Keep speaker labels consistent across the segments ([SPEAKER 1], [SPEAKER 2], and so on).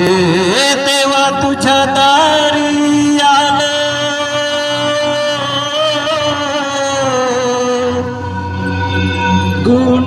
[SPEAKER 1] हे देवा तुझ्या दारी आलो। गुण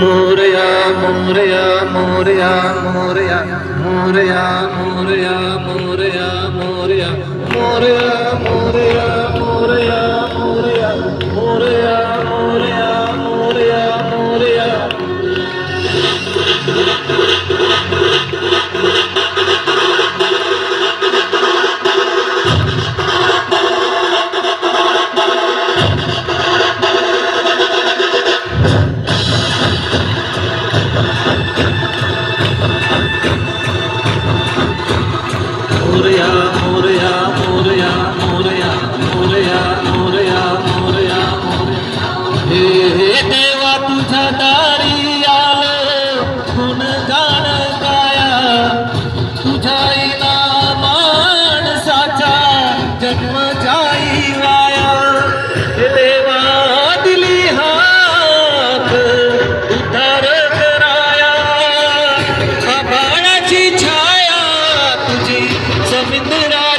[SPEAKER 1] मोरिया मोरिया मोरिया मोरिया मोरिया छाया तुझी माया মরে মরে देवा तुझ्या दारी आलं गुण गाण गाया तुझ्या इनामान साचा जन्म जाई हे देवा, दिली हात उद्धार कराया। आभाळाची छाया तुझी समुद्राची